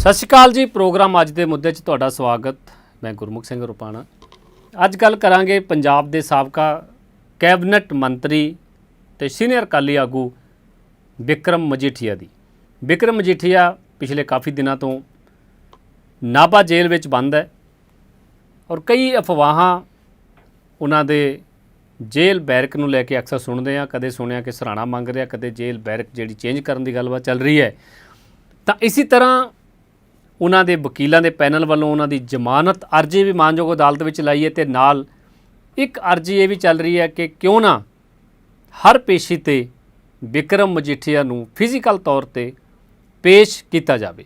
ਸਤਿ ਸ਼੍ਰੀ ਅਕਾਲ ਜੀ, ਪ੍ਰੋਗਰਾਮ ਅੱਜ ਦੇ ਮੁੱਦੇ 'ਚ ਤੁਹਾਡਾ ਸਵਾਗਤ। ਮੈਂ ਗੁਰਮੁਖ ਸਿੰਘ ਰੁਪਾਣਾ। ਅੱਜ ਗੱਲ ਕਰਾਂਗੇ ਪੰਜਾਬ ਦੇ ਸਾਬਕਾ ਕੈਬਨਿਟ ਮੰਤਰੀ ਤੇ ਸੀਨੀਅਰ ਅਕਾਲੀ ਆਗੂ ਵਿਕਰਮ ਮਜੀਠੀਆ ਦੀ। ਵਿਕਰਮ ਮਜੀਠੀਆ ਪਿਛਲੇ ਕਾਫੀ ਦਿਨਾਂ ਤੋਂ ਨਾਭਾ ਜੇਲ੍ਹ ਵਿੱਚ ਬੰਦ ਹੈ ਔਰ ਕਈ ਅਫਵਾਹਾਂ ਉਹਨਾਂ ਦੇ ਜੇਲ੍ਹ ਬੈਰਕ ਨੂੰ ਲੈ ਕੇ ਅਕਸਰ ਸੁਣਦੇ ਆ ਕਦੇ ਸੁਣਿਆ ਕਿ ਸਰਾਣਾ ਮੰਗ ਰਿਹਾ, ਕਦੇ ਜੇਲ੍ਹ ਬੈਰਕ ਜਿਹੜੀ ਚੇਂਜ ਕਰਨ ਦੀ ਗੱਲਬਾਤ ਚੱਲ ਰਹੀ ਹੈ। ਤਾਂ ਇਸੇ ਤਰ੍ਹਾਂ ਉਹਨਾਂ ਦੇ ਵਕੀਲਾਂ ਦੇ ਪੈਨਲ ਵੱਲੋਂ ਉਹਨਾਂ ਦੀ ਜ਼ਮਾਨਤ ਅਰਜ਼ੀ ਵੀ ਮਾਨਯੋਗ ਅਦਾਲਤ ਵਿੱਚ ਲਾਈ ਹੈ ਤੇ ਨਾਲ ਇੱਕ ਅਰਜ਼ੀ ਇਹ ਵੀ ਚੱਲ ਰਹੀ ਹੈ ਕਿ ਕਿਉਂ ਨਾ ਹਰ ਪੇਸ਼ੀ ਤੇ ਵਿਕਰਮ ਮਜੀਠੀਆ ਨੂੰ ਫਿਜ਼ੀਕਲ ਤੌਰ ਤੇ ਪੇਸ਼ ਕੀਤਾ ਜਾਵੇ।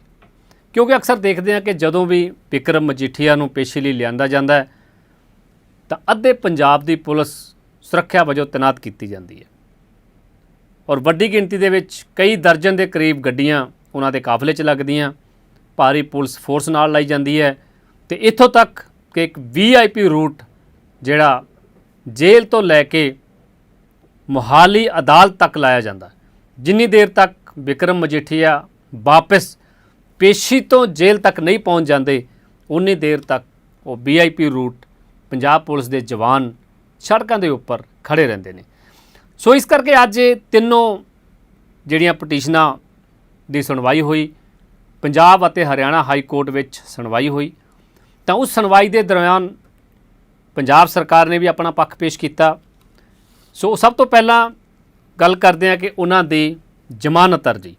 ਕਿਉਂਕਿ ਅਕਸਰ ਦੇਖਦੇ ਹਾਂ ਕਿ ਜਦੋਂ ਵੀ ਵਿਕਰਮ ਮਜੀਠੀਆ ਨੂੰ ਪੇਸ਼ੀ ਲਈ ਲਿਆਂਦਾ ਜਾਂਦਾ ਹੈ, ਤਾਂ ਅੱਧੇ ਪੰਜਾਬ ਦੀ ਪੁਲਿਸ ਸੁਰੱਖਿਆ ਵਜੋਂ ਤੈਨਾਤ ਕੀਤੀ ਜਾਂਦੀ ਹੈ। ਔਰ ਵੱਡੀ ਗਿਣਤੀ ਦੇ ਵਿੱਚ ਕਈ ਦਰਜਨ ਦੇ ਕਰੀਬ ਗੱਡੀਆਂ ਉਹਨਾਂ ਦੇ ਕਾਫਲੇ 'ਚ ਲੱਗਦੀਆਂ। ਭਾਰੀ ਪੁਲਿਸ ਫੋਰਸ ਨਾਲ ਲਾਈ ਜਾਂਦੀ ਹੈ ਤੇ ਇੱਥੋਂ ਤੱਕ ਕਿ ਇੱਕ ਵੀਆਈਪੀ ਰੂਟ ਜਿਹੜਾ ਜੇਲ੍ਹ ਤੋਂ ਲੈ ਕੇ ਮੁਹਾਲੀ ਅਦਾਲਤ ਤੱਕ ਲਾਇਆ ਜਾਂਦਾ। ਜਿੰਨੀ ਦੇਰ ਤੱਕ ਵਿਕਰਮ ਮਜੀਠੀਆ ਵਾਪਸ ਪੇਸ਼ੀ ਤੋਂ ਜੇਲ੍ਹ ਤੱਕ ਨਹੀਂ ਪਹੁੰਚ ਜਾਂਦੇ ਉਨੀ ਦੇਰ ਤੱਕ ਉਹ ਵੀਆਈਪੀ ਰੂਟ ਪੰਜਾਬ ਪੁਲਿਸ ਦੇ ਜਵਾਨ ਸੜਕਾਂ ਦੇ ਉੱਪਰ ਖੜੇ ਰਹਿੰਦੇ ਨੇ। ਸੋ ਇਸ ਕਰਕੇ ਅੱਜ ਇਹ ਤਿੰਨੋਂ ਜਿਹੜੀਆਂ ਪਟੀਸ਼ਨਾਂ ਦੀ ਸੁਣਵਾਈ ਹੋਈ ਪੰਜਾਬ ਅਤੇ ਹਰਿਆਣਾ ਹਾਈ ਕੋਰਟ ਵਿੱਚ ਸੁਣਵਾਈ ਹੋਈ। ਤਾਂ ਉਸ ਸੁਣਵਾਈ ਦੇ ਦੌਰਾਨ ਪੰਜਾਬ ਸਰਕਾਰ ਨੇ ਵੀ ਆਪਣਾ ਪੱਖ ਪੇਸ਼ ਕੀਤਾ। ਸੋ ਸਭ ਤੋਂ ਪਹਿਲਾਂ ਗੱਲ ਕਰਦੇ ਹਾਂ ਕਿ ਉਹਨਾਂ ਦੀ ਜ਼ਮਾਨਤ ਅਰਜੀ,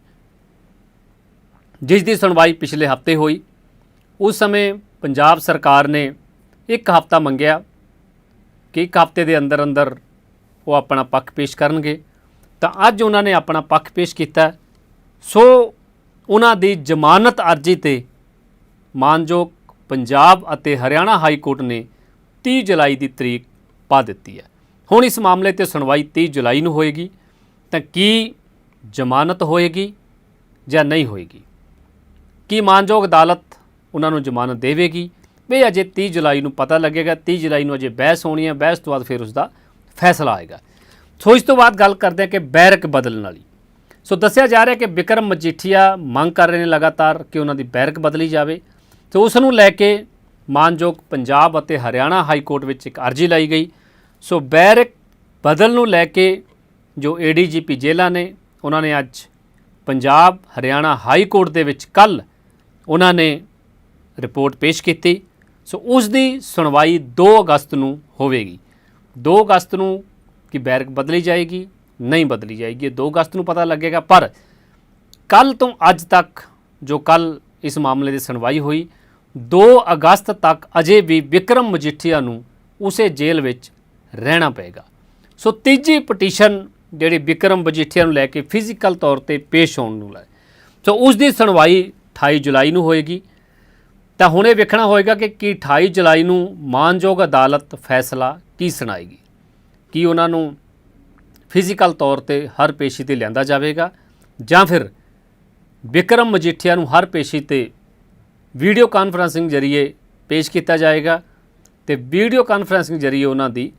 ਜਿਸ ਦੀ ਸੁਣਵਾਈ ਪਿਛਲੇ ਹਫ਼ਤੇ ਹੋਈ। ਉਸ ਸਮੇਂ ਪੰਜਾਬ ਸਰਕਾਰ ਨੇ ਇੱਕ ਹਫਤਾ ਮੰਗਿਆ ਕਿ ਇੱਕ ਹਫ਼ਤੇ ਦੇ ਅੰਦਰ ਅੰਦਰ ਉਹ ਆਪਣਾ ਪੱਖ ਪੇਸ਼ ਕਰਨਗੇ। ਤਾਂ ਅੱਜ ਉਹਨਾਂ ਨੇ ਆਪਣਾ ਪੱਖ ਪੇਸ਼ ਕੀਤਾ। ਸੋ ਉਹਨਾਂ ਦੀ ਜ਼ਮਾਨਤ ਅਰਜੀ ਤੇ ਮਾਨਯੋਗ ਪੰਜਾਬ ਅਤੇ ਹਰਿਆਣਾ ਹਾਈ ਕੋਰਟ ਨੇ 30 ਜੁਲਾਈ ਦੀ ਤਰੀਕ ਪਾ ਦਿੱਤੀ ਹੈ। ਹੁਣ ਇਸ ਮਾਮਲੇ ਤੇ ਸੁਣਵਾਈ 30 ਜੁਲਾਈ ਨੂੰ ਹੋਏਗੀ। ਤਾਂ ਕੀ ਜ਼ਮਾਨਤ ਹੋਏਗੀ ਜਾਂ ਨਹੀਂ ਹੋਏਗੀ? ਕੀ ਮਾਨਯੋਗ ਅਦਾਲਤ ਉਹਨਾਂ ਨੂੰ ਜ਼ਮਾਨਤ ਦੇਵੇਗੀ? ਵੀ ਅਜੇ 30 ਜੁਲਾਈ ਨੂੰ ਪਤਾ ਲੱਗੇਗਾ 30 ਜੁਲਾਈ ਨੂੰ ਅਜੇ ਬਹਿਸ ਹੋਣੀ ਹੈ, ਬਹਿਸ ਤੋਂ ਬਾਅਦ ਫਿਰ ਉਸ ਦਾ ਫੈਸਲਾ ਆਏਗਾ। ਸੋ ਇਸ ਤੋਂ ਬਾਅਦ ਗੱਲ ਕਰਦੇ ਹਾਂ ਕਿ ਬੈਰਕ ਬਦਲਣ ਵਾਲੀ। ਸੋ ਦੱਸਿਆ ਜਾ ਰਿਹਾ ਕਿ ਵਿਕਰਮ ਮਜੀਠੀਆ ਮੰਗ ਕਰ ਰਹੇ ਨੇ ਲਗਾਤਾਰ ਕਿ ਉਹਨਾਂ ਦੀ ਬੈਰਕ ਬਦਲੀ ਜਾਵੇ। ਤੇ ਉਸ ਨੂੰ ਲੈ ਕੇ ਮਾਨਯੋਗ ਪੰਜਾਬ ਅਤੇ ਹਰਿਆਣਾ ਹਾਈ ਕੋਰਟ ਵਿੱਚ ਇੱਕ ਅਰਜ਼ੀ ਲਾਈ ਗਈ। ਸੋ ਬੈਰਕ ਬਦਲ ਨੂੰ ਲੈ ਕੇ ਜੋ ਏਡੀਜੀਪੀ ਜੇਲ੍ਹਾਂ ਨੇ, ਉਹਨਾਂ ਨੇ ਅੱਜ ਪੰਜਾਬ, ਹਰਿਆਣਾ ਹਾਈ ਕੋਰਟ ਦੇ ਵਿੱਚ ਕੱਲ ਉਹਨਾਂ ਨੇ ਰਿਪੋਰਟ ਪੇਸ਼ ਕੀਤੀ। ਸੋ ਉਸ ਦੀ ਸੁਣਵਾਈ 2 ਅਗਸਤ ਨੂੰ ਹੋਵੇਗੀ। 2 ਅਗਸਤ ਨੂੰ ਕਿ ਬੈਰਕ ਬਦਲੀ ਜਾਏਗੀ ਨਹੀਂ ਬਦਲੀ ਜਾਏਗੀ, ਇਹ 2 ਅਗਸਤ ਨੂੰ ਪਤਾ ਲੱਗੇਗਾ, ਪਰ ਕੱਲ ਤੋਂ ਅੱਜ ਤੱਕ ਜੋ ਕੱਲ ਇਸ ਮਾਮਲੇ ਦੀ ਸੁਣਵਾਈ ਹੋਈ 2 ਅਗਸਤ ਤੱਕ ਅਜੇ ਵੀ ਵਿਕਰਮ ਮਜੀਠੀਆ ਨੂੰ ਉਸੇ ਜੇਲ੍ਹ ਵਿੱਚ ਰਹਿਣਾ ਪਏਗਾ। ਸੋ ਤੀਜੀ ਪਟੀਸ਼ਨ ਜਿਹੜੀ ਵਿਕਰਮ ਮਜੀਠੀਆ ਨੂੰ ਲੈ ਕੇ ਫਿਜ਼ੀਕਲ ਤੌਰ ਤੇ ਪੇਸ਼ ਹੋਣ ਨੂੰ ਲੈ ਸੋ ਉਸ ਦੀ ਸੁਣਵਾਈ 28 ਜੁਲਾਈ ਨੂੰ ਹੋਏਗੀ। ਤਾਂ ਹੁਣ ਇਹ ਵੇਖਣਾ ਹੋਏਗਾ ਕਿ ਕੀ 28 ਜੁਲਾਈ ਨੂੰ ਮਾਨਯੋਗ ਅਦਾਲਤ ਫੈਸਲਾ ਕੀ ਸੁਣਾਏਗੀ। ਕੀ ਉਹਨਾਂ ਨੂੰ ਫਿਜ਼ੀਕਲ ਤੌਰ ਤੇ ਹਰ ਪੇਸ਼ੀ ਤੇ ਲਿਆਂਦਾ ਜਾਵੇਗਾ ਜਾਂ ਫਿਰ ਵਿਕਰਮ ਮਜੀਠੀਆ ਨੂੰ ਹਰ ਪੇਸ਼ੀ ਤੇ ਵੀਡੀਓ ਕਾਨਫਰੈਂਸਿੰਗ ਜਰੀਏ ਪੇਸ਼ ਕੀਤਾ ਜਾਏਗਾ ਤੇ ਵੀਡੀਓ ਕਾਨਫਰੈਂਸਿੰਗ ਜਰੀਏ ਉਹਨਾਂ ਦੀ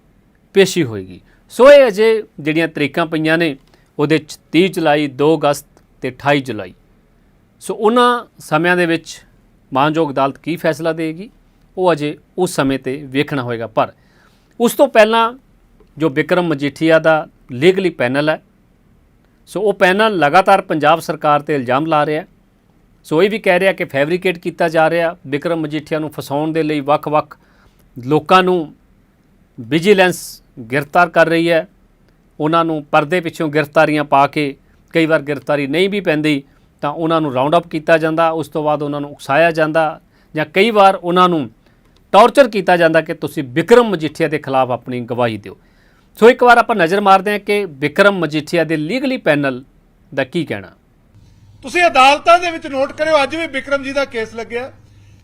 ਪੇਸ਼ੀ ਹੋਏਗੀ। ਸੋ ਇਹ ਅਜੇ ਜਿਹੜੀਆਂ ਤਰੀਕਾਂ ਪਈਆਂ ਨੇ, ਉਹਦੇ 'ਚ 30 ਜੁਲਾਈ 2 ਅਗਸਤ ਤੇ 28 ਜੁਲਾਈ। ਸੋ ਉਹਨਾਂ ਸਮਿਆਂ ਦੇ ਵਿੱਚ ਮਾਨਯੋਗ ਅਦਾਲਤ ਕੀ ਫੈਸਲਾ ਦੇਗੀ ਉਹ ਅਜੇ ਉਸ ਸਮੇਂ ਤੇ ਵੇਖਣਾ ਹੋਏਗਾ। ਪਰ ਉਸ ਤੋਂ ਪਹਿਲਾਂ ਜੋ ਵਿਕਰਮ ਮਜੀਠੀਆ ਦਾ ਲੀਗਲੀ ਪੈਨਲ ਹੈ। ਸੋ ਉਹ ਪੈਨਲ ਲਗਾਤਾਰ ਪੰਜਾਬ ਸਰਕਾਰ ਤੇ ਇਲਜ਼ਾਮ ਲਾ ਰਿਹਾ ਸੋ ਇਹ ਵੀ ਕਹਿ ਰਿਹਾ ਕਿ ਫੈਬਰੀਕੇਟ ਕੀਤਾ ਜਾ ਰਿਹਾ। ਵਿਕਰਮ ਮਜੀਠੀਆ ਨੂੰ ਫਸਾਉਣ ਦੇ ਲਈ ਵੱਖ-ਵੱਖ ਲੋਕਾਂ ਨੂੰ ਵਿਜੀਲੈਂਸ ਗ੍ਰਿਫਤਾਰ ਕਰ ਰਹੀ ਹੈ। ਉਹਨਾਂ ਨੂੰ ਪਰਦੇ ਪਿੱਛੋਂ ਗ੍ਰਿਫਤਾਰੀਆਂ ਪਾ ਕੇ ਕਈ ਵਾਰ ਗ੍ਰਿਫਤਾਰੀ ਨਹੀਂ ਵੀ ਪੈਂਦੀ ਤਾਂ ਉਹਨਾਂ ਨੂੰ ਰਾਉਂਡ ਅਪ ਕੀਤਾ ਜਾਂਦਾ। ਉਸ ਤੋਂ ਬਾਅਦ ਉਹਨਾਂ ਨੂੰ ਉਕਸਾਇਆ ਜਾਂਦਾ ਜਾਂ ਕਈ ਵਾਰ ਉਹਨਾਂ ਨੂੰ ਟੌਰਚਰ ਕੀਤਾ ਜਾਂਦਾ ਕਿ ਤੁਸੀਂ ਵਿਕਰਮ ਮਜੀਠੀਆ ਦੇ ਖਿਲਾਫ ਆਪਣੀ ਗਵਾਹੀ ਦਿਓ। ਸੋ ਇੱਕ ਵਾਰ ਆਪਾਂ ਨਜ਼ਰ ਮਾਰਦੇ ਹਾਂ ਕਿ ਵਿਕਰਮ ਮਜੀਠੀਆ ਦੇ ਲੀਗਲੀ ਪੈਨਲ ਦਾ ਕੀ ਕਹਿਣਾ। ਤੁਸੀਂ ਅਦਾਲਤਾਂ ਦੇ ਵਿੱਚ ਨੋਟ ਕਰਿਓ, ਅੱਜ ਵੀ ਵਿਕਰਮ ਜੀ ਦਾ ਕੇਸ ਲੱਗਿਆ।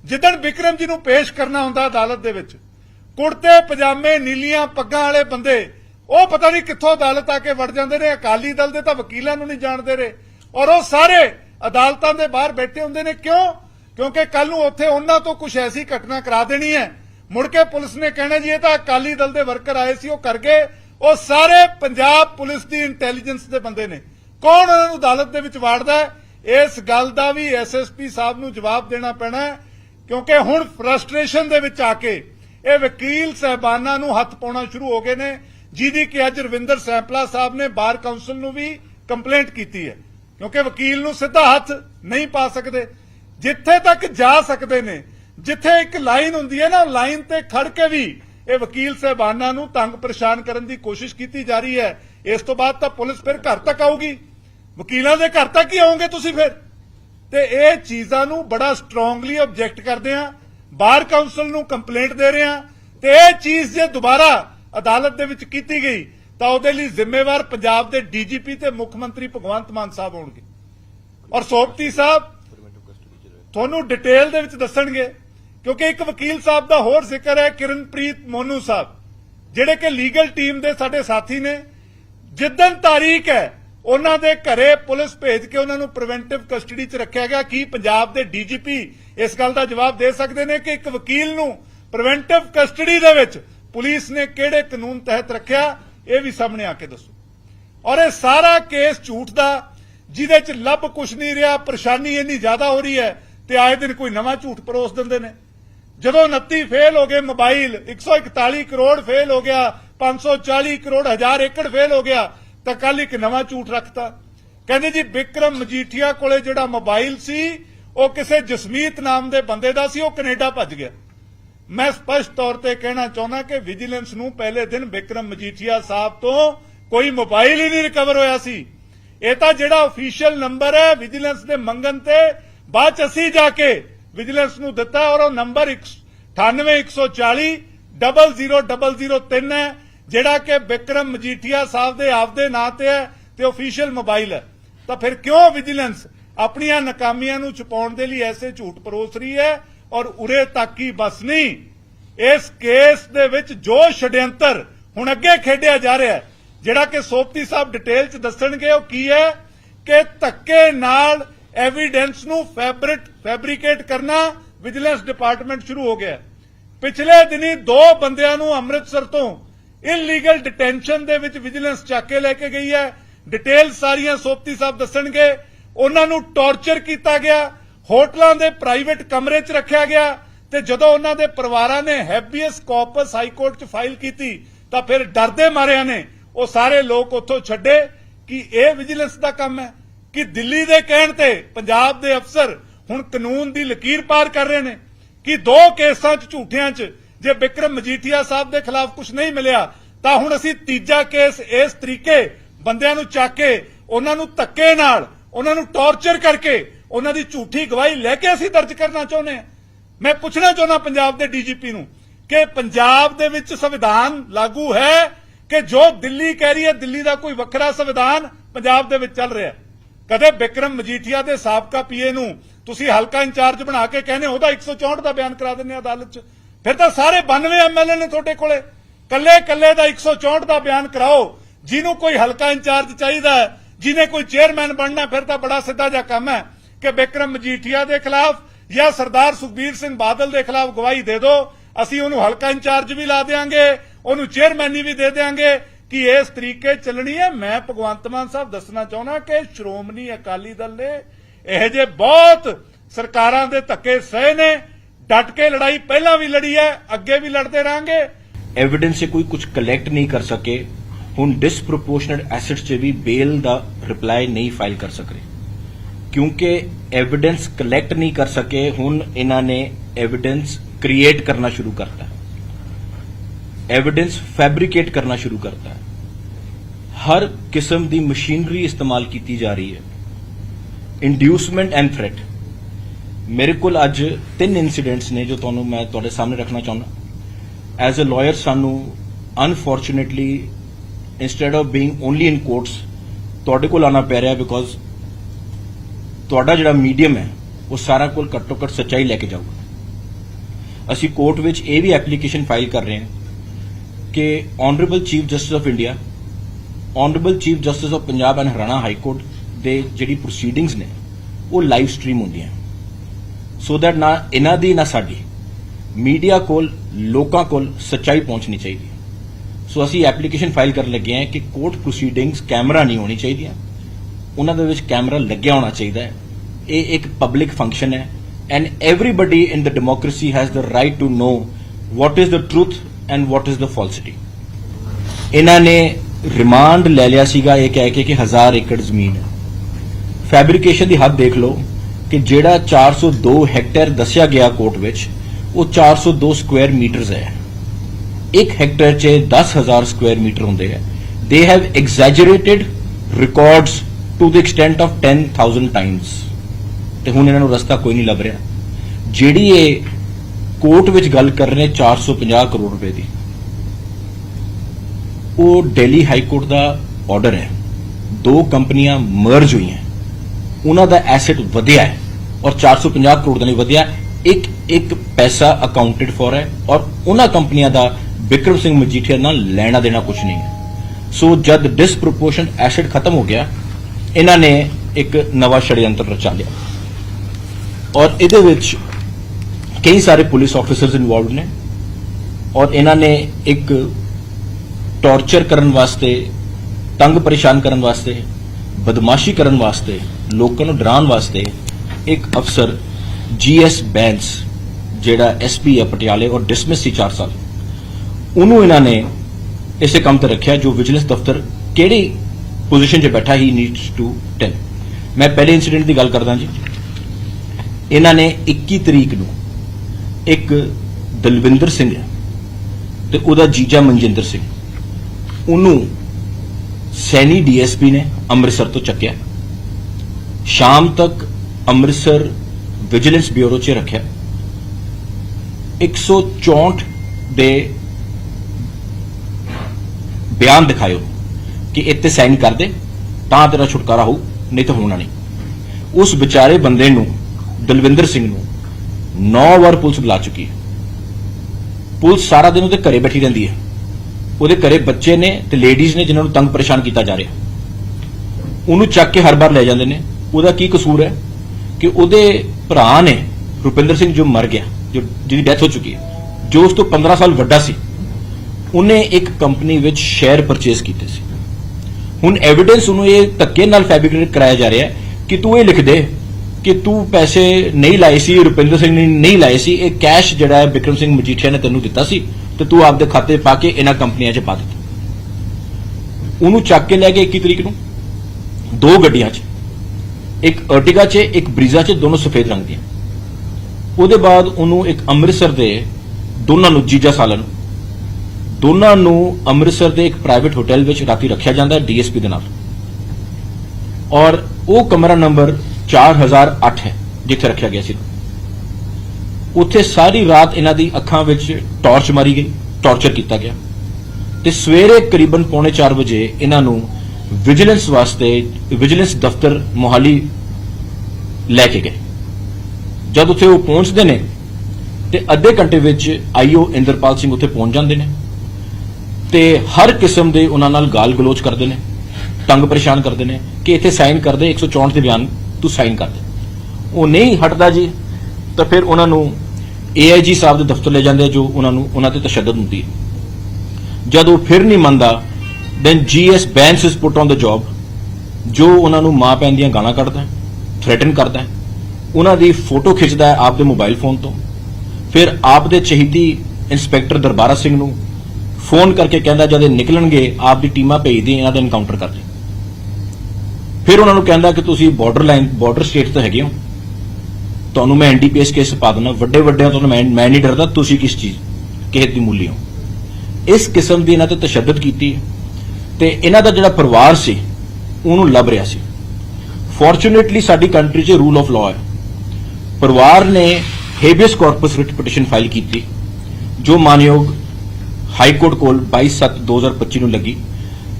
ਜਿੱਦਣ ਵਿਕਰਮ ਜੀ ਨੂੰ ਪੇਸ਼ ਕਰਨਾ ਹੁੰਦਾ ਅਦਾਲਤ ਦੇ ਵਿੱਚ, ਕੁੜਤੇ, ਪਜਾਮੇ, ਨੀਲੀਆਂ ਪੱਗਾਂ ਵਾਲੇ ਬੰਦੇ, ਉਹ ਪਤਾ ਨਹੀਂ ਕਿੱਥੋਂ ਅਦਾਲਤ ਆ ਕੇ ਵੜ ਜਾਂਦੇ ਨੇ, ਅਕਾਲੀ ਦਲ ਦੇ ਤਾਂ ਵਕੀਲਾਂ ਨੂੰ ਨਹੀਂ ਜਾਣਦੇ ਰਹੇ ਔਰ ਉਹ ਸਾਰੇ ਅਦਾਲਤਾਂ ਦੇ ਬਾਹਰ ਬੈਠੇ ਹੁੰਦੇ ਨੇ। ਕਿਉਂ? ਕਿਉਂਕਿ ਕੱਲ ਨੂੰ ਉੱਥੇ ਉਹਨਾਂ ਤੋਂ ਕੁਝ ਐਸੀ ਘਟਨਾ ਕਰਾ ਦੇਣੀ ਹੈ। ਮੁੜ ਕੇ ਪੁਲਿਸ ਨੇ ਕਹਿਣਾ ਜੀ, ਇਹ ਤਾਂ ਅਕਾਲੀ ਦਲ ਦੇ ਵਰਕਰ ਆਏ ਸੀ, ਉਹ ਕਰ ਗਏ। ਉਹ ਸਾਰੇ ਪੰਜਾਬ ਪੁਲਿਸ ਦੀ ਇੰਟੈਲੀਜੈਂਸ ਦੇ ਬੰਦੇ ਨੇ। ਕੌਣ ਉਹਨਾਂ ਨੂੰ ਅਦਾਲਤ ਦੇ ਵਿੱਚ ਵਾੜਦਾ ਇਸ ਗੱਲ ਦਾ ਵੀ ਐਸਐਸਪੀ ਸਾਹਿਬ ਨੂੰ ਜਵਾਬ ਦੇਣਾ ਪੈਣਾ ਕਿਉਂਕਿ ਹੁਣ ਫਰਸਟ੍ਰੇਸ਼ਨ ਦੇ ਵਿੱਚ ਆ ਕੇ ਇਹ ਵਕੀਲ ਸਹਿਬਾਨਾਂ ਨੂੰ ਹੱਥ ਪਾਉਣਾ ਸ਼ੁਰੂ ਹੋ ਗਏ ਨੇ, ਜਿਹਦੀ ਕਿ ਅੱਜ ਰਵਿੰਦਰ ਸੈਂਪਲਾ ਸਾਹਿਬ ਨੇ ਬਾਰ ਕਾਉਂਸਲ ਨੂੰ ਵੀ ਕੰਪਲੇਂਟ ਕੀਤੀ ਹੈ। ਕਿਉਂਕਿ ਵਕੀਲ ਨੂੰ ਸਿੱਧਾ ਹੱਥ ਨਹੀਂ ਪਾ ਸਕਦੇ। ਜਿੱਥੇ ਤੱਕ ਜਾ ਸਕਦੇ ਨੇ, ਜਿੱਥੇ ਇੱਕ ਲਾਈਨ ਹੁੰਦੀ ਹੈ ਨਾ, ਲਾਈਨ ਤੇ ਖੜ ਕੇ ਵੀ ਇਹ ਵਕੀਲ ਸਹਿਬਾਨਾਂ ਨੂੰ ਤੰਗ ਪਰੇਸ਼ਾਨ ਕਰਨ ਦੀ ਕੋਸ਼ਿਸ਼ ਕੀਤੀ ਜਾ ਰਹੀ ਹੈ। ਇਸ ਤੋਂ ਬਾਅਦ ਤਾਂ ਪੁਲਿਸ ਫਿਰ ਘਰ ਤੱਕ ਆਊਗੀ। ਵਕੀਲਾਂ ਦੇ ਘਰ ਤੱਕ ਹੀ ਆਉਂਗੇ ਤੁਸੀਂ ਫਿਰ। ਤੇ ਇਹ ਚੀਜ਼ਾਂ ਨੂੰ ਬੜਾ ਸਟਰੋਂਗਲੀ ਆਬਜੈਕਟ ਕਰਦੇ ਆ ਬਾਰ ਕਾਉਂਸਲ ਨੂੰ ਕੰਪਲੇਂਟ ਦੇ ਰਹੇ ਆ ਤੇ ਇਹ ਚੀਜ਼ ਜੇ ਦੁਬਾਰਾ ਅਦਾਲਤ ਦੇ ਵਿੱਚ ਕੀਤੀ ਗਈ, ਤਾਂ ਉਹਦੇ ਲਈ ਜ਼ਿੰਮੇਵਾਰ ਪੰਜਾਬ ਦੇ ਡੀਜੀਪੀ ਤੇ ਮੁੱਖ ਮੰਤਰੀ ਭਗਵੰਤ ਮਾਨ ਸਾਹਿਬ ਹੋਣਗੇ। ਔਰ ਸੋਪਤੀ ਸਾਹਿਬ, ਤੁਹਾਨੂੰ ਡਿਟੇਲ ਦੇ ਵਿੱਚ ਦੱਸਣਗੇ। ਕਿਉਂਕਿ ਇੱਕ ਵਕੀਲ ਸਾਹਿਬ ਦਾ ਹੋਰ ਜ਼ਿਕਰ ਹੈ, ਕਿਰਨਪ੍ਰੀਤ ਮੋਨੂ ਸਾਹਿਬ, ਜਿਹੜੇ ਕਿ ਲੀਗਲ ਟੀਮ ਦੇ ਸਾਡੇ ਸਾਥੀ ਨੇ। ਜਿੱਦਨ ਤਾਰੀਖ ਹੈ, ਉਹਨਾਂ ਦੇ ਘਰੇ ਪੁਲਿਸ ਭੇਜ ਕੇ ਉਹਨਾਂ ਨੂੰ ਪ੍ਰੀਵੈਂਟਿਵ ਕਸਟਡੀ 'ਚ ਰੱਖਿਆ ਗਿਆ। ਕੀ ਪੰਜਾਬ ਦੇ ਡੀਜੀਪੀ ਇਸ ਗੱਲ ਦਾ ਜਵਾਬ ਦੇ ਸਕਦੇ ਨੇ ਕਿ ਇੱਕ ਵਕੀਲ ਨੂੰ ਪ੍ਰੀਵੈਂਟਿਵ ਕਸਟਡੀ ਦੇ ਵਿੱਚ ਪੁਲਿਸ ਨੇ ਕਿਹੜੇ ਕਾਨੂੰਨ ਤਹਿਤ ਰੱਖਿਆ, ਇਹ ਵੀ ਸਾਹਮਣੇ ਆ ਕੇ ਦੱਸੋ। ਔਰ ਇਹ ਸਾਰਾ ਕੇਸ ਝੂਠ ਦਾ, ਜਿਹਦੇ 'ਚ ਲੱਭ ਕੁਝ ਨਹੀਂ ਰਿਹਾ, ਪਰੇਸ਼ਾਨੀ ਇੰਨੀ ਜ਼ਿਆਦਾ ਹੋ ਰਹੀ ਹੈ ਤੇ ਆਏ ਦਿਨ ਕੋਈ ਨਵਾਂ ਝੂਠ ਪਰੋਸ ਦਿੰਦੇ ਨੇ। ਜਦੋਂ 29 ਫੇਲ ਹੋ ਗਏ ਮੋਬਾਈਲ, 141 ਕਰੋੜ ਫੇਲ ਹੋ ਗਿਆ, 540 ਕਰੋੜ, ਹਜ਼ਾਰ ਏਕੜ ਫੇਲ ਹੋ ਗਿਆ, ਤਾਂ ਕੱਲ ਇੱਕ ਨਵਾਂ ਝੂਠ ਰੱਖਤਾ। ਕਹਿੰਦੇ ਜੀ, ਵਿਕਰਮ ਮਜੀਠੀਆ ਕੋਲੇ ਜਿਹੜਾ ਮੋਬਾਈਲ ਸੀ, ਉਹ ਕਿਸੇ ਜਸਮੀਤ ਨਾਮ ਦੇ ਬੰਦੇ ਦਾ ਸੀ, ਉਹ ਕੈਨੇਡਾ ਭੱਜ ਗਿਆ। ਮੈਂ ਸਪਸ਼ਟ ਤੌਰ ਤੇ ਕਹਿਣਾ ਚਾਹੁੰਦਾ ਕਿ ਵਿਜੀਲੈਂਸ ਨੂੰ ਪਹਿਲੇ ਦਿਨ ਵਿਕਰਮ ਮਜੀਠੀਆ ਸਾਹਿਬ ਤੋਂ ਕੋਈ ਮੋਬਾਈਲ ਹੀ ਨਹੀਂ ਰਿਕਵਰ ਹੋਇਆ ਸੀ। ਇਹ ਤਾਂ ਜਿਹੜਾ ਅਫੀਸ਼ੀਅਲ ਨੰਬਰ ਹੈ, ਵਿਜੀਲੈਂਸ ਦੇ ਮੰਗਣ ਤੇ ਬਾਅਦ ਚ ਅਸੀਂ ਜਾ ਕੇ ਵਿਜੀਲੈਂਸ ਨੂੰ ਦਿੱਤਾ ਔਰ ਉਹ ਨੰਬਰ 98140 00003 ਹੈ, ਜਿਹੜਾ ਕਿ ਵਿਕਰਮ ਮਜੀਠੀਆ ਸਾਹਿਬ ਦੇ ਆਪਦੇ ਨਾਂ ਤੇ ਹੈ ਤੇ ਅਫੀਸ਼ੀਅਲ ਮੋਬਾਈਲ ਹੈ। ਤਾਂ ਫਿਰ ਕਿਉਂ ਵਿਜੀਲੈਂਸ ਆਪਣੀਆਂ ਨਾਕਾਮੀਆਂ ਨੂੰ ਛੁਪਾਉਣ ਦੇ ਲਈ ਐਸੇ ਝੂਠ ਪਰੋਸ ਰਹੀ ਹੈ ਔਰ ਉਰੇ ਤੱਕ ਹੀ ਬਸ ਨਹੀਂ, ਇਸ ਕੇਸ ਦੇ ਵਿੱਚ ਜੋ ਛਡਿਅੰਤਰ ਹੁਣ ਅੱਗੇ ਖੇਡਿਆ ਜਾ ਰਿਹਾ ਹੈ, ਜਿਹੜਾ ਕਿ ਸੋਪਤੀ ਸਾਹਿਬ ਡਿਟੇਲ ਚ ਦੱਸਣਗੇ ਉਹ ਕੀ ਹੈ ਕਿ ਧੱਕੇ ਨਾਲ ਐਵੀਡੈਂਸ ਨੂੰ ਫੈਬਰਿਕ ਫੈਬਰੀਕੇਟ ਕਰਨਾ ਵਿਜੀਲੈਂਸ ਡਿਪਾਰਟਮੈਂਟ ਸ਼ੁਰੂ ਹੋ ਗਿਆ। ਪਿਛਲੇ ਦਿਨੀ ਦੋ ਬੰਦਿਆਂ ਨੂੰ ਅੰਮ੍ਰਿਤਸਰ ਤੋਂ ਇਲੀਗਲ ਡਿਟੈਂਸ਼ਨ ਦੇ ਵਿੱਚ ਵਿਜੀਲੈਂਸ ਚੱਕ ਕੇ ਲੈ ਕੇ ਗਈ ਹੈ। ਡਿਟੇਲ ਸਾਰੀਆਂ ਸੋਪਤੀ ਸਾਹਿਬ ਦੱਸਣਗੇ। ਉਹਨਾਂ ਨੂੰ ਟੌਰਚਰ ਕੀਤਾ ਗਿਆ। ਹੋਟਲਾਂ ਦੇ ਪ੍ਰਾਈਵੇਟ ਕਮਰੇ 'ਚ ਰੱਖਿਆ ਗਿਆ। ਤੇ ਜਦੋਂ ਉਹਨਾਂ ਦੇ ਪਰਿਵਾਰਾਂ ਨੇ ਹੈਬੀਅਸ ਕਾਰਪਸ ਹਾਈ ਕੋਰਟ 'ਚ ਫਾਈਲ ਕੀਤੀ, ਤਾਂ ਫਿਰ ਡਰਦੇ ਮਾਰਿਆਂ ਨੇ। ਉਹ ਸਾਰੇ ਲੋਕ ਉੱਥੋਂ ਛੱਡੇ ਕਿ ਇਹ ਵਿਜੀਲੈਂਸ ਦਾ ਕੰਮ ਹੈ। ਕਿ ਦਿੱਲੀ ਦੇ ਕਹਿਣ ਤੇ ਪੰਜਾਬ ਦੇ ਅਫਸਰ ਹੁਣ ਕਾਨੂੰਨ ਦੀ ਲਕੀਰ ਪਾਰ ਕਰ ਰਹੇ ਨੇ ਕਿ ਦੋ ਕੇਸਾਂ 'ਚ ਝੂਠਿਆਂ 'ਚ ਜੇ ਵਿਕਰਮ ਮਜੀਠੀਆ ਸਾਹਿਬ ਦੇ ਖਿਲਾਫ ਕੁਝ ਨਹੀਂ ਮਿਲਿਆ, ਤਾਂ ਹੁਣ ਅਸੀਂ ਤੀਜਾ ਕੇਸ ਇਸ ਤਰੀਕੇ ਬੰਦਿਆਂ ਨੂੰ ਚੱਕ ਕੇ, ਉਹਨਾਂ ਨੂੰ ਧੱਕੇ ਨਾਲ, ਉਹਨਾਂ ਨੂੰ ਟੌਰਚਰ ਕਰਕੇ, ਉਹਨਾਂ ਦੀ ਝੂਠੀ ਗਵਾਹੀ ਲੈ ਕੇ ਅਸੀਂ ਦਰਜ ਕਰਨਾ ਚਾਹੁੰਦੇ ਹਾਂ। ਮੈਂ ਪੁੱਛਣਾ ਚਾਹੁੰਦਾ ਪੰਜਾਬ ਦੇ ਡੀਜੀਪੀ ਨੂੰ ਕਿ ਪੰਜਾਬ ਦੇ ਵਿੱਚ ਸੰਵਿਧਾਨ ਲਾਗੂ ਹੈ ਕਿ ਜੋ ਦਿੱਲੀ ਕਹਿ ਰਹੀ ਹੈ, ਦਿੱਲੀ ਦਾ ਕੋਈ ਵੱਖਰਾ ਸੰਵਿਧਾਨ ਪੰਜਾਬ ਦੇ ਵਿੱਚ ਚੱਲ ਰਿਹਾ ਹੈ? ਕਦੇ ਬਿਕਰਮ ਮਜੀਠੀਆ ਦੇ ਸਾਬਕਾ ਪੀਏ ਨੂੰ ਤੁਸੀਂ ਹਲਕਾ ਇੰਚਾਰਜ ਬਣਾ ਕੇ ਕਹਿੰਦੇ ਉਹਦਾ 164 ਦਾ ਬਿਆਨ ਕਰਾ ਦਿੰਦੇ ਆ ਅਦਾਲਤ 'ਚ। ਫਿਰ ਤਾਂ ਸਾਰੇ 92 ਐਮਐਲਏ ਨੇ ਤੁਹਾਡੇ ਕੋਲੇ। ਕੱਲੇ ਕੱਲੇ ਦਾ 164 ਦਾ ਬਿਆਨ ਕਰਾਓ। ਜਿਹਨੂੰ ਕੋਈ ਹਲਕਾ ਇੰਚਾਰਜ ਚਾਹੀਦਾ ਹੈ, ਜਿਹਨੇ ਕੋਈ ਚੇਅਰਮੈਨ ਬਣਨਾ, ਫਿਰ ਤਾਂ ਬੜਾ ਸਿੱਧਾ ਜਿਹਾ ਕੰਮ ਹੈ ਕਿ ਬਿਕਰਮ ਮਜੀਠੀਆ ਦੇ ਖਿਲਾਫ ਜਾਂ ਸਰਦਾਰ ਸੁਖਬੀਰ ਸਿੰਘ ਬਾਦਲ ਦੇ ਖਿਲਾਫ ਗਵਾਹੀ ਦੇ ਦਿਓ। ਅਸੀਂ ਉਹਨੂੰ ਹਲਕਾ ਇੰਚਾਰਜ ਵੀ ਲਾ ਦੇਾਂਗੇ ਉਹਨੂੰ ਚੇਅਰਮੈਨੀ ਵੀ ਦੇ ਦੇਾਂਗੇ ਕਿ ਇਸ ਤਰੀਕੇ ਚੱਲਣੀ ਹੈ? ਮੈਂ ਭਗਵੰਤ ਮਾਨ ਸਾਹਿਬ ਦੱਸਣਾ ਚਾਹੁੰਦਾ ਕਿ ਸ਼੍ਰੋਮਣੀ ਅਕਾਲੀ ਦਲ ਨੇ ਇਹ ਜੇ ਬਹੁਤ ਸਰਕਾਰਾਂ ਦੇ ਧੱਕੇ ਸਹੇ ਨੇ। ਡਟ ਕੇ ਲੜਾਈ ਪਹਿਲਾਂ ਵੀ ਲੜੀ ਹੈ, ਅੱਗੇ ਵੀ ਲੜਦੇ ਰਹਾਂਗੇ। ਐਵੀਡੈਂਸ ਸੇ ਕੋਈ ਕੁਝ ਕਲੈਕਟ ਨਹੀਂ ਕਰ ਸਕੇ। ਹੁਣ ਡਿਸਪ੍ਰੋਪੋਰਸ਼ਨਟ ਐਸੈਟਸ 'ਚ ਵੀ ਬੇਲ ਦਾ ਰਿਪਲਾਈ ਨਹੀਂ ਫਾਈਲ ਕਰ ਸਕ ਕਿਉਂਕਿ ਐਵੀਡੈਂਸ ਕਲੈਕਟ ਨਹੀਂ ਕਰ ਸਕੇ, ਹੁਣ ਇਹਨਾਂ ਨੇ ਐਵੀਡੈਂਸ ਕ੍ਰੀਏਟ ਕਰਨਾ ਸ਼ੁਰੂ ਕਰਤਾ। ਐਵੀਡੈਂਸ ਫੈਬਰੀਕੇਟ ਕਰਨਾ ਸ਼ੁਰੂ ਕਰਤਾ। ਹਰ ਕਿਸਮ ਦੀ ਮਸ਼ੀਨਰੀ ਇਸਤੇਮਾਲ ਕੀਤੀ ਜਾ ਰਹੀ ਹੈ। ਇੰਡਿਊਸਮੈਂਟ ਐਂਡ ਥ੍ਰੈਟ ਮੇਰੇ ਕੋਲ ਅੱਜ ਤਿੰਨ ਇਨਸੀਡੈਂਟਸ ਨੇ ਜੋ ਤੁਹਾਨੂੰ ਮੈਂ ਤੁਹਾਡੇ ਸਾਹਮਣੇ ਰੱਖਣਾ ਚਾਹੁੰਦਾ। ਐਜ਼ ਅ ਲਾਇਰ ਸਾਨੂੰ unfortunately instead of being only in courts ਤੁਹਾਡੇ ਕੋਲ ਆਣਾ ਪੈ ਰਿਹਾ ਬਿਕੋਜ਼ ਤੁਹਾਡਾ ਜਿਹੜਾ ਮੀਡੀਅਮ ਹੈ, ਉਹ ਸਾਰਾ ਕੋਲ ਘੱਟੋ ਘੱਟ ਸੱਚਾਈ ਲੈ ਕੇ ਜਾਊਗਾ। ਅਸੀਂ ਕੋਰਟ ਵਿੱਚ ਇਹ ਵੀ ਐਪਲੀਕੇਸ਼ਨ ਫਾਈਲ ਕਰ ਰਹੇ ਹਾਂ ਕਿ honourable chief justice of India honourable chief justice of Punjab and Haryana high court ਦੇ ਜਿਹੜੀ ਪ੍ਰੋਸੀਡਿੰਗਸ ਨੇ, ਉਹ ਲਾਈਵ ਸਟ੍ਰੀਮ ਹੁੰਦੀਆਂ ਸੋ ਦੈਟ ਨਾ ਇਹਨਾਂ ਦੀ ਨਾ ਸਾਡੀ। ਮੀਡੀਆ ਕੋਲ, ਲੋਕਾਂ ਕੋਲ ਸੱਚਾਈ ਪਹੁੰਚਣੀ ਚਾਹੀਦੀ ਹੈ। ਸੋ ਅਸੀਂ ਐਪਲੀਕੇਸ਼ਨ ਫਾਈਲ ਕਰਨ ਲੱਗੇ ਹਾਂ ਕਿ ਕੋਰਟ ਪ੍ਰੋਸੀਡਿੰਗਸ ਕੈਮਰਾ ਨਹੀਂ ਹੋਣੀ ਚਾਹੀਦੀਆਂ। ਉਹਨਾਂ ਦੇ ਵਿੱਚ ਕੈਮਰਾ ਲੱਗਿਆ ਹੋਣਾ ਚਾਹੀਦਾ ਹੈ। ਇਹ ਇੱਕ ਪਬਲਿਕ ਫੰਕਸ਼ਨ ਹੈ। And everybody in the democracy has the right to know what is the truth and what is the falsity ਇਹਨਾਂ ਨੇ ਰਿਮਾਂਡ ਲੈ ਲਿਆ ਸੀਗਾ, ਇਹ ਕਹਿ ਕੇ ਕਿ 1000 ਏਕੜ ਜ਼ਮੀਨ ਹੈ। ਫੈਬਰੀਕੇਸ਼ਨ ਦੀ ਹੱਦ ਦੇਖ ਲਓ ਕਿ ਜਿਹੜਾ 402 ਹੈਕਟੇਅਰ ਦੱਸਿਆ ਗਿਆ ਕੋਰਟ ਵਿੱਚ, ਉਹ 402 ਸਕੁਆਇਰ ਮੀਟਰਸ ਹੈ। ਇੱਕ ਹੈਕਟੇਅਰ 'ਚ 10000 ਸਕੁਆਇਰ ਮੀਟਰ ਹੁੰਦੇ ਹੈ। They have exaggerated records to the extent of 10000 times ਤੇ ਹੁਣ ਇਹਨਾਂ ਨੂੰ ਰਸਤਾ ਕੋਈ ਨਹੀਂ ਲੱਭ ਰਿਹਾ। ਜਿਹੜੀ ਇਹ ਕੋਰਟ ਵਿੱਚ ਗੱਲ ਕਰ ਰਹੇ ਨੇ 450 ਕਰੋੜ ਰੁਪਏ ਦੀ। ਉਹ ਦਿੱਲੀ ਹਾਈ ਕੋਰਟ ਦਾ ਆਰਡਰ ਹੈ। ਦੋ ਕੰਪਨੀਆਂ ਮਰਜ ਹੋਈਆਂ। ਉਹਨਾਂ ਦਾ ਐਸੈਟ ਵਧਿਆ ਹੈ ਔਰ 450 ਕਰੋੜ ਦਾ ਨਹੀਂ ਵਧਿਆ ਇੱਕ ਇੱਕ ਪੈਸਾ ਅਕਾਊਂਟਡ ਫॉर ਹੈ ਔਰ ਉਹਨਾਂ ਕੰਪਨੀਆਂ ਦਾ ਵਿਕਰਮ ਸਿੰਘ ਮਜੀਠੀਆ ਨਾਲ ਲੈਣਾ ਦੇਣਾ ਕੁਝ ਨਹੀਂ ਹੈ। ਸੋ ਜਦ ਡਿਸਪ੍ਰੋਪੋਰਸ਼ਨ ਐਸੈਟ ਖਤਮ ਹੋ ਗਿਆ, ਇਹਨਾਂ ਨੇ ਇੱਕ ਨਵਾਂ ਛੜਯੰਤਰ ਰਚਾ ਲਿਆ। ਔਰ ਇਹਦੇ ਵਿੱਚ ਕਈ ਸਾਰੇ ਪੁਲਿਸ ਆਫੀਸਰਸ ਇਨਵੋਲਵਡ ਨੇ ਔਰ ਇਹਨਾਂ ਨੇ ਇੱਕ ਟੌਰਚਰ ਕਰਨ ਵਾਸਤੇ, ਤੰਗ ਪਰੇਸ਼ਾਨ ਕਰਨ ਵਾਸਤੇ, ਬਦਮਾਸ਼ੀ ਕਰਨ ਵਾਸਤੇ, ਲੋਕਾਂ ਨੂੰ ਡਰਾਉਣ ਵਾਸਤੇ ਇੱਕ ਅਫਸਰ ਜੀਐਸ ਬੈਂਸ ਜਿਹੜਾ ਐਸਪੀ ਹੈ ਪਟਿਆਲੇ ਔਰ ਡਿਸਮਿਸ ਸੀ 4 ਸਾਲ। ਉਹਨੂੰ ਇਹਨਾਂ ਨੇ ਇਸੇ ਕੰਮ ਤੇ ਰੱਖਿਆ ਜੋ ਵਿਜੀਲੈਂਸ ਦਫ਼ਤਰ ਕਿਹੜੀ ਪੋਜੀਸ਼ਨ 'ਚ ਬੈਠਾ ਹੀ ਨੀਡਸ ਟੂ ਟੈਲ ਮੈਂ ਪਹਿਲੇ ਇਨਸੀਡੈਂਟ ਦੀ ਗੱਲ ਕਰਦਾ ਜੀ। ਇਹਨਾਂ ਨੇ 21 ਤਰੀਕ ਨੂੰ ਇੱਕ ਦਲਵਿੰਦਰ ਸਿੰਘ ਹੈ ਤੇ ਉਹਦਾ ਜੀਜਾ ਮਨਜਿੰਦਰ ਸਿੰਘ। ਉਹਨੂੰ ਸੈਣੀ ਡੀਐਸਪੀ ਨੇ ਅੰਮ੍ਰਿਤਸਰ ਤੋਂ ਚੱਕਿਆ। ਸ਼ਾਮ ਤੱਕ ਅੰਮ੍ਰਿਤਸਰ ਵਿਜੀਲੈਂਸ ਬਿਊਰੋ 'ਚ ਰੱਖਿਆ। 164 ਦੇ ਬਿਆਨ ਦਿਖਾਇਓ ਕਿ ਇੱਥੇ ਸਾਈਨ ਕਰ ਦੇ, ਤਾਂ ਤੇਰਾ ਛੁਟਕਾਰਾ ਹੋਊ, ਨਹੀਂ ਤਾਂ ਹੋਣਾ ਨਹੀਂ। ਉਸ ਵਿਚਾਰੇ ਬੰਦੇ ਨੂੰ, ਦਲਵਿੰਦਰ ਸਿੰਘ ਨੂੰ 9 ਵਾਰ ਪੁਲਿਸ ਬੁਲਾ ਚੁੱਕੀ ਹੈ। ਪੁਲਿਸ ਸਾਰਾ ਦਿਨ ਉਹਦੇ ਘਰੇ ਬੈਠੀ ਰਹਿੰਦੀ ਹੈ। ਉਹਦੇ ਘਰੇ ਬੱਚੇ ਨੇ ਤੇ ਲੇਡੀਜ਼ ਨੇ ਜਿਨ੍ਹਾਂ ਨੂੰ ਤੰਗ ਪਰੇਸ਼ਾਨ ਕੀਤਾ ਜਾ ਰਿਹਾ। ਉਹਨੂੰ ਚੱਕ ਕੇ ਹਰ ਵਾਰ ਲੈ ਜਾਂਦੇ ਨੇ। ਉਹਦਾ ਕੀ ਕਸੂਰ ਹੈ? ਕਿ ਉਹਦੇ ਭਰਾ ਨੇ ਰੁਪਿੰਦਰ ਸਿੰਘ ਜੋ ਮਰ ਗਿਆ, ਜੋ ਜਿਹਦੀ ਡੈਥ ਹੋ ਚੁੱਕੀ ਹੈ, ਜੋ ਉਸ ਤੋਂ 15 ਸਾਲ ਵੱਡਾ ਸੀ, ਉਹਨੇ ਇੱਕ ਕੰਪਨੀ ਵਿੱਚ ਸ਼ੇਅਰ ਪਰਚੇਸ ਕੀਤੇ ਸੀ। ਹੁਣ ਐਵੀਡੈਂਸ ਉਹਨੂੰ ਇਹ ਧੱਕੇ ਨਾਲ ਫੈਬਰਿਕੇਟ ਕਰਾਇਆ ਜਾ ਰਿਹਾ ਹੈ ਕਿ ਤੂੰ ਇਹ ਲਿਖ ਦੇ ਕਿ ਤੂੰ ਪੈਸੇ ਨਹੀਂ ਲਾਏ ਸੀ, ਰੁਪਿੰਦਰ ਸਿੰਘ ਨੇ ਨਹੀਂ ਲਾਏ ਸੀ, ਇਹ ਕੈਸ਼ ਜਿਹੜਾ ਹੈ ਵਿਕਰਮ ਸਿੰਘ ਮਜੀਠੀਆ ਨੇ ਤੈਨੂੰ ਦਿੱਤਾ ਸੀ। ਤੇ ਤੂੰ ਆਪਦੇ ਖਾਤੇ ਪਾ ਕੇ ਇਹਨਾਂ ਕੰਪਨੀਆਂ 'ਚ ਪਾ ਦਿੱਤਾ। ਉਹਨੂੰ ਚੱਕ ਕੇ ਲੈ ਗਏ 21 ਤਰੀਕ ਨੂੰ, ਦੋ ਗੱਡੀਆਂ 'ਚ। ਇੱਕ ਅਰਟਿਗਾ 'ਚ, ਇੱਕ ਬਰੀਜ਼ਾ 'ਚ, ਦੋਨੋਂ ਸਫੇਦ ਰੰਗ ਦੀਆਂ। ਉਹਦੇ ਬਾਅਦ ਉਹਨੂੰ ਇੱਕ ਅੰਮ੍ਰਿਤਸਰ ਦੇ ਦੋਨਾਂ ਨੂੰ, ਜੀਜਾ ਸਾਲਨ ਨੂੰ। ਦੋਨਾਂ ਨੂੰ ਅੰਮ੍ਰਿਤਸਰ ਦੇ ਇੱਕ ਪ੍ਰਾਈਵੇਟ ਹੋਟਲ ਵਿੱਚ ਰਾਤੀ ਰੱਖਿਆ ਜਾਂਦਾ ਹੈ ਡੀਐਸਪੀ ਦੇ ਨਾਲ। ਔਰ ਉਹ ਕਮਰਾ ਨੰਬਰ 4008 ਹੈ, ਜਿੱਥੇ ਰੱਖਿਆ ਗਿਆ ਸੀ। ਉੱਥੇ ਸਾਰੀ ਰਾਤ ਇਹਨਾਂ ਦੀ ਅੱਖਾਂ ਵਿੱਚ ਟਾਰਚ ਮਾਰੀ ਗਈ, ਟਾਰਚਰ ਕੀਤਾ ਗਿਆ। ਤੇ ਸਵੇਰੇ ਕਰੀਬਨ ਪੌਣੇ 4 ਵਜੇ ਇਹਨਾਂ ਨੂੰ ਵਿਜੀਲੈਂਸ ਵਾਸਤੇ ਵਿਜੀਲੈਂਸ ਦਫ਼ਤਰ ਮੋਹਾਲੀ ਲੈ ਕੇ ਗਏ। ਜਦ ਉੱਥੇ ਉਹ ਪਹੁੰਚਦੇ ਨੇ ਤੇ ਅੱਧੇ ਘੰਟੇ ਵਿੱਚ ਆਈਓ ਇੰਦਰਪਾਲ ਸਿੰਘ ਉੱਥੇ ਪਹੁੰਚ ਜਾਂਦੇ ਨੇ ਤੇ ਹਰ ਕਿਸਮ ਦੇ ਉਹਨਾਂ ਨਾਲ ਗਾਲ ਗਲੋਚ ਕਰਦੇ ਨੇ, ਤੰਗ ਪਰੇਸ਼ਾਨ ਕਰਦੇ ਨੇ ਕਿ ਇੱਥੇ ਸਾਈਨ ਕਰ ਦੇ 164 ਦੇ ਬਿਆਨ ਤੂੰ ਸਾਈਨ ਕਰ ਦੇ। ਉਹ ਨਹੀਂ ਹਟਦਾ ਜੀ, ਤਾਂ ਫਿਰ ਉਹਨਾਂ ਨੂੰ ਏਆਈਜੀ ਸਾਹਿਬ ਦੇ ਦਫ਼ਤਰ ਲੈ ਜਾਂਦੇ ਜੋ ਉਹਨਾਂ ਨੂੰ, ਉਹਨਾਂ ਤੇ ਤਸ਼ੱਦਦ ਹੁੰਦੀ ਹੈ। ਜਦ ਉਹ ਫਿਰ ਨਹੀਂ ਮੰਨਦਾ ਦੈਨ ਜੀਐਸ ਬੈਂਸ ਇਸ ਪੁੱਟ ਔਨ ਦ ਜੌਬ ਜੋ ਉਹਨਾਂ ਨੂੰ ਮਾਂ ਪੈਣ ਦੀਆਂ ਗਾਲਾਂ ਕੱਢਦਾ ਹੈ ਥ੍ਰੈਟਨ ਕਰਦਾ ਹੈ। ਉਹਨਾਂ ਦੀ ਫੋਟੋ ਖਿੱਚਦਾ ਹੈ ਆਪਦੇ ਮੋਬਾਈਲ ਫੋਨ ਤੋਂ। ਫਿਰ ਆਪ ਦੇ ਚਹੀਤੀ ਇੰਸਪੈਕਟਰ ਦਰਬਾਰਾ ਸਿੰਘ ਨੂੰ ਫੋਨ ਕਰਕੇ ਕਹਿੰਦਾ, ਜਦ ਇਹ ਨਿਕਲਣਗੇ, ਆਪ ਦੀ ਟੀਮਾਂ ਭੇਜਦੀ, ਇਹਨਾਂ ਦਾ ਐਨਕਾਊਂਟਰ ਕਰ ਦੇ ਫਿਰ ਉਹਨਾਂ ਨੂੰ ਕਹਿੰਦਾ ਕਿ ਤੁਸੀਂ ਬਾਰਡਰ ਲਾਈਨ ਬਾਰਡਰ ਸਟੇਟ ਤੋਂ ਹੈਗੇ ਹੋ। ਤੁਹਾਨੂੰ ਮੈਂ ਐਨਡੀਪੀਐਸ ਕੇਸ ਪਾ ਦਿੰਦਾ, ਵੱਡੇ ਵੱਡਿਆਂ ਤੋਂ ਮੈਂ ਮੈਂ ਨਹੀਂ ਡਰਦਾ, ਤੁਸੀਂ ਕਿਸ ਚੀਜ਼ ਕਿਸੇ ਦੀ ਮੂਲੀ ਹੋ। ਇਸ ਕਿਸਮ ਦੀ ਇਹਨਾਂ ਤੇ ਤਸ਼ੱਦਦ ਕੀਤੀ ਤੇ ਇਹਨਾਂ ਦਾ ਜਿਹੜਾ ਪਰਿਵਾਰ ਸੀ, ਉਹਨੂੰ ਲੱਭ ਰਿਹਾ ਸੀ। ਫੋਰਚੂਨੇਟਲੀ ਸਾਡੀ ਕੰਟਰੀ 'ਚ ਰੂਲ ਆਫ ਲਾਅ ਹੈ। ਪਰਿਵਾਰ ਨੇ habeas corpus writ petition file ਕੀਤੀ, ਜੋ ਮਾਨਯੋਗ ਹਾਈ ਕੋਰਟ ਕੋਲ 22/7/2025 ਨੂੰ ਲੱਗੀ,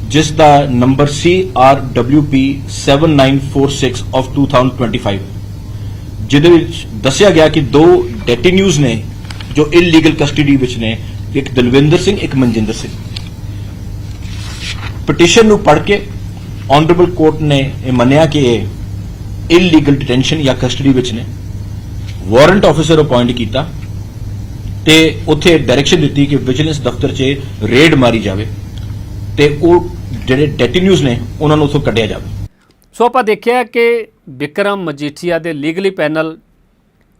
ਜਿਸ ਦਾ ਨੰਬਰ CRWP 7946 ਆਫ 2025 ਜਿਹਦੇ ਵਿੱਚ ਦੱਸਿਆ ਗਿਆ ਕਿ ਦੋ ਡੈਟੀਨਿਊਜ਼ ਨੇ, ਜੋ ਇਲੀਗਲ ਕਸਟਡੀ ਵਿੱਚ ਨੇ, ਇੱਕ ਦਲਵਿੰਦਰ ਸਿੰਘ, ਇੱਕ ਮਨਜਿੰਦਰ ਸਿੰਘ। ਪਟੀਸ਼ਨ ਨੂੰ ਪੜ੍ਹ ਕੇ ਆਨਰੇਬਲ ਕੋਰਟ ਨੇ ਇਹ ਮੰਨਿਆ ਕਿ ਇਹ ਇਲੀਗਲ ਡਿਟੈਂਸ਼ਨ ਜਾਂ ਕਸਟਡੀ ਵਿੱਚ ਨੇ। ਵਾਰੰਟ ਆਫੀਸਰ ਅਪਾਇੰਟ ਕੀਤਾ ਤੇ ਉੱਥੇ ਡਾਇਰੈਕਸ਼ਨ ਦਿੱਤੀ ਕਿ ਵਿਜੀਲੈਂਸ ਦਫ਼ਤਰ 'ਚ ਰੇਡ ਮਾਰੀ ਜਾਵੇ ਤੇ ਉਹ ਜਿਹੜੇ ਡੈਟੀਨਿਊਜ਼ ਨੇ, ਉਹਨਾਂ ਨੂੰ ਉਥੋਂ ਕੱਢਿਆ ਜਾਵੇ। ਸੋ ਆਪਾਂ ਦੇਖਿਆ ਕਿ ਵਿਕਰਮ ਮਜੀਠੀਆ ਦੇ ਲੀਗਲੀ ਪੈਨਲ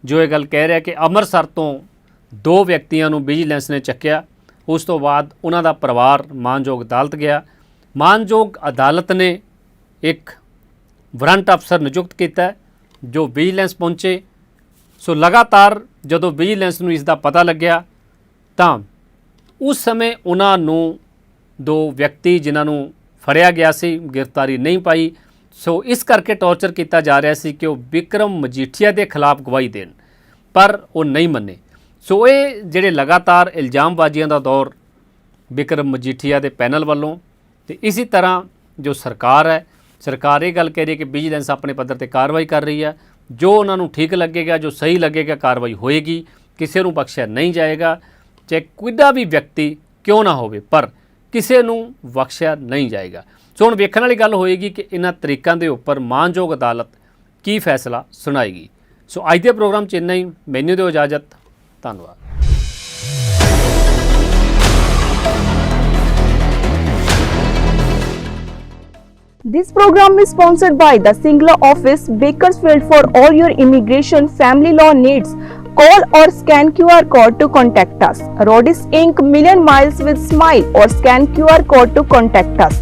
ਜੋ ਇਹ ਗੱਲ ਕਹਿ ਰਿਹਾ ਕਿ ਅੰਮ੍ਰਿਤਸਰ ਤੋਂ ਦੋ ਵਿਅਕਤੀਆਂ ਨੂੰ ਵਿਜੀਲੈਂਸ ਨੇ ਚੱਕਿਆ। ਉਸ ਤੋਂ ਬਾਅਦ ਉਹਨਾਂ ਦਾ ਪਰਿਵਾਰ ਮਾਨਯੋਗ ਅਦਾਲਤ ਗਿਆ। ਮਾਨਯੋਗ ਅਦਾਲਤ ਨੇ ਇੱਕ ਵਾਰੰਟ ਅਫਸਰ ਨਿਯੁਕਤ ਕੀਤਾ ਜੋ ਵਿਜੀਲੈਂਸ ਪਹੁੰਚੇ। ਸੋ ਲਗਾਤਾਰ ਜਦੋਂ ਵਿਜੀਲੈਂਸ ਨੂੰ ਇਸ ਦਾ ਪਤਾ ਲੱਗਿਆ ਤਾਂ ਉਸ ਸਮੇਂ ਉਹਨਾਂ ਨੂੰ ਦੋ ਵਿਅਕਤੀ ਜਿਨ੍ਹਾਂ ਨੂੰ ਫੜਿਆ ਗਿਆ ਸੀ, ਗ੍ਰਿਫਤਾਰੀ ਨਹੀਂ ਪਾਈ। ਸੋ ਇਸ ਕਰਕੇ ਟੌਰਚਰ ਕੀਤਾ ਜਾ ਰਿਹਾ ਸੀ ਕਿ ਉਹ ਵਿਕਰਮ ਮਜੀਠੀਆ ਦੇ ਖਿਲਾਫ ਗਵਾਹੀ ਦੇਣ, ਪਰ ਉਹ ਨਹੀਂ ਮੰਨੇ। ਸੋ ਇਹ ਜਿਹੜੇ ਲਗਾਤਾਰ ਇਲਜ਼ਾਮਬਾਜ਼ੀਆਂ ਦਾ ਦੌਰ ਵਿਕਰਮ ਮਜੀਠੀਆ ਦੇ ਪੈਨਲ ਵੱਲੋਂ ਤੇ ਇਸੇ ਤਰ੍ਹਾਂ ਜੋ ਸਰਕਾਰ ਹੈ, ਸਰਕਾਰ ਇਹ ਗੱਲ ਕਹਿ ਰਹੀ ਹੈ ਕਿ ਵਿਜੀਲੈਂਸ ਆਪਣੇ ਪੱਧਰ ਤੇ ਕਾਰਵਾਈ ਕਰ ਰਹੀ ਹੈ। ਜੋ ਉਹਨਾਂ ਨੂੰ ਠੀਕ ਲੱਗੇਗਾ, ਜੋ ਸਹੀ ਲੱਗੇਗਾ, ਕਾਰਵਾਈ ਹੋਏਗੀ, ਕਿਸੇ ਨੂੰ ਬਖਸ਼ਿਆ ਨਹੀਂ ਜਾਏਗਾ, ਚਾਹੇ ਕੋਈ ਵੀ ਵਿਅਕਤੀ ਕਿਉਂ ਨਾ ਹੋਵੇ, ਪਰ ਕਿਸੇ ਨੂੰ ਬਖਸ਼ਿਆ ਨਹੀਂ ਜਾਏਗਾ। ਸੋ ਹੁਣ ਵੇਖਣ ਵਾਲੀ ਗੱਲ ਹੋਏਗੀ ਕਿ ਇਹਨਾਂ ਤਰੀਕਾਂ ਦੇ ਉੱਪਰ ਮਾਨਯੋਗ ਅਦਾਲਤ ਕੀ ਫੈਸਲਾ ਸੁਣਾਏਗੀ ਸੋ ਅੱਜ ਦੇ ਪ੍ਰੋਗਰਾਮ 'ਚ ਇੰਨਾ ਹੀ ਮੈਨੂੰ ਦਿਓ ਇਜਾਜ਼ਤ ਧੰਨਵਾਦ This program is sponsored by the Singla office, Bakersfield for all your immigration family law needs. Call or scan QR code to contact us. Rodis Inc. Million Miles with Smile or scan QR code to contact us.